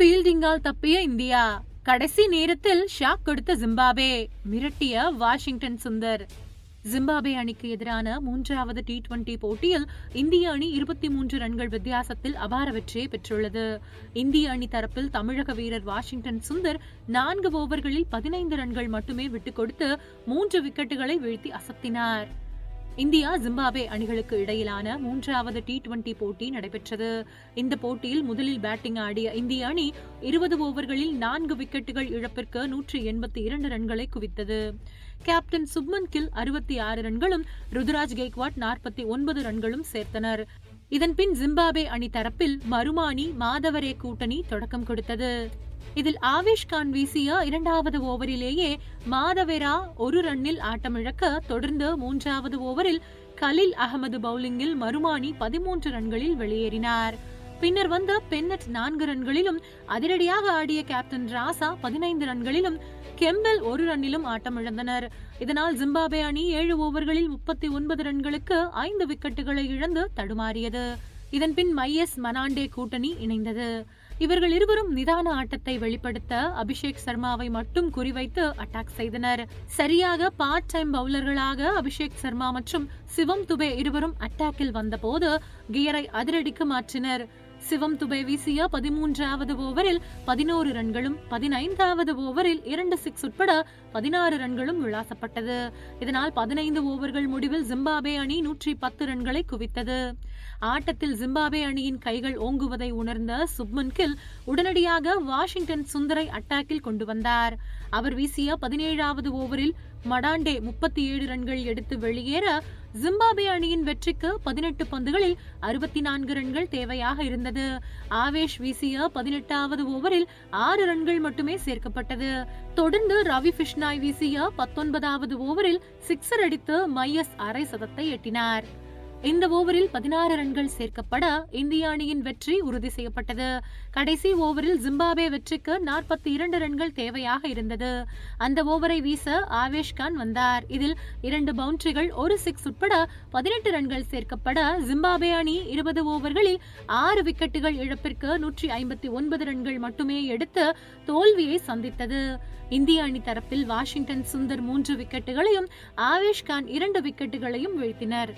ஃபீல்டிங்கால் தப்பிய இந்தியா. கடைசி நேரத்தில் ஷாக் கொடுத்த ஜிம்பாபே மிரட்டிய வாஷிங்டன் சுந்தர். ஜிம்பாபே அணிக்கு எதிரான மூன்றாவது டி டுவெண்டி போட்டியில் இந்திய அணி இருபத்தி மூன்று ரன்கள் வித்தியாசத்தில் அபார வெற்றியை பெற்றுள்ளது. இந்திய அணி தரப்பில் தமிழக வீரர் வாஷிங்டன் சுந்தர் நான்கு ஓவர்களில் பதினைந்து ரன்கள் மட்டுமே விட்டுக் கொடுத்து மூன்று விக்கெட்டுகளை வீழ்த்தி அசத்தினார். இந்தியா ஜிம்பாபே அணிகளுக்கு இடையிலான மூன்றாவது டி டுவெண்டி போட்டி நடைபெற்றது. இந்த போட்டியில் முதலில் பேட்டிங் ஆடிய இந்திய அணி இருபது ஓவர்களில் நான்கு விக்கெட்டுகள் இழப்பிற்கு நூற்றி எண்பத்தி இரண்டு ரன்களை குவித்தது. கேப்டன் சுப்மன் கில் அறுபத்தி ஆறு ரன்களும் ருதுராஜ் கெய்க்வாட் நாற்பத்தி ஒன்பது ரன்களும் சேர்த்தனர். இதன்பின் ஜிம்பாபே அணி தரப்பில் மருமானி மாதவரே கூட்டணி தொடக்கம் கொடுத்தது. இதில் ஆவேஷ் கான் வீசிய இரண்டாவது ஓவரிலேயே மாதவேரா ஒரு ரன்னில் ஆட்டமிழக்க தொடர்ந்து மூன்றாவது ஓவரில் கலில் அகமது பவுலிங்கில் மருமானி பதிமூன்று ரன்களில் வெளியேறினார். பின்னர் வந்த பென்னட் நான்கு ரன்களிலும் அதிரடியாக ஆடிய கேப்டன் ராசா பதினைந்து ரன்களிலும் கெம்பெல் ஒரு ரன்னிலும் ஆட்டமிழந்தனர் இதனால் ஜிம்பாபே அணி ஏழு ஓவர்களில் முப்பத்தி ஒன்பது ரன்களுக்கு ஐந்து விக்கெட்டுகளை இழந்து தடுமாறியது. இதன் பின் மையஸ் மனாண்டே கூட்டணி இணைந்தது. இவர்கள் இருவரும் நிதான ஆட்டத்தை வெளிப்படுத்த அபிஷேக் சர்மாவை மட்டும் குறிவைத்து அட்டாக் செய்தனர். சரியாக பார்ட் டைம் பவுலர்களாக அபிஷேக் சர்மா மற்றும் சிவம் துபே இருவரும் அட்டாக்கில் வந்தபோது கியரை அதிரடிக்கு மாற்றினர். சிவம் துபை வீசிய பதிமூன்றாவது ஓவரில் பதினோரு ரன்களும் பதினைந்தாவது ஓவரில் இரண்டு சிக்ஸ் உட்பட பதினாறு ரன்களும் விளாசப்பட்டது. இதனால் பதினைந்து ஓவர்கள் முடிவில் ஜிம்பாபே அணி நூற்றி பத்து ரன்களை குவித்தது. ஆட்டத்தில் ஜிம்பாபே அணியின் கைகள் ஓங்குவதை உணர்ந்த சுப்மன் கில் உடனடியாக வாஷிங்டன் சுந்தரை அட்டாக்கில் கொண்டு வந்தார். அவர் வீசிய பதினேழாவது ஓவரில் மடாண்டே முப்பத்தி ஏழு ரன்கள் எடுத்து வெளியேற ஜிம்பாபே அணியின் வெற்றிக்கு பதினெட்டு பந்துகளில் அறுபத்தி நான்கு ரன்கள் தேவையாக இருந்தது. ஆவேஷ் வீசிய பதினெட்டாவது ஓவரில் ஆறு ரன்கள் மட்டுமே சேர்க்கப்பட்டது. தொடர்ந்து ரவி பிஷ்னாய் வீசிய பத்தொன்பதாவது ஓவரில் சிக்ஸர் அடித்து மையஸ் அரை சதத்தை எட்டினார். இந்த ஓவரில் பதினாறு ரன்கள் சேர்க்கப்பட இந்திய அணியின் வெற்றி உறுதி செய்யப்பட்டது. கடைசி ஓவரில் ஜிம்பாபே வெற்றிக்கு நாற்பத்தி இரண்டு ரன்கள் தேவையாக இருந்தது. அந்த ஓவரை வீச ஆவேஷ் கான் வந்தார். இதில் இரண்டு பவுண்டரிகள் ஒரு சிக்ஸ் உட்பட பதினெட்டு ரன்கள் சேர்க்கப்பட ஜிம்பாபே அணி இருபது ஓவர்களில் ஆறு விக்கெட்டுகள் இழப்பிற்கு நூற்றி ஐம்பத்தி ஒன்பது ரன்கள் மட்டுமே எடுத்து தோல்வியை சந்தித்தது. இந்திய அணி தரப்பில் வாஷிங்டன் சுந்தர் மூன்று விக்கெட்டுகளையும் ஆவேஷ் கான் இரண்டு விக்கெட்டுகளையும் வீழ்த்தினர்.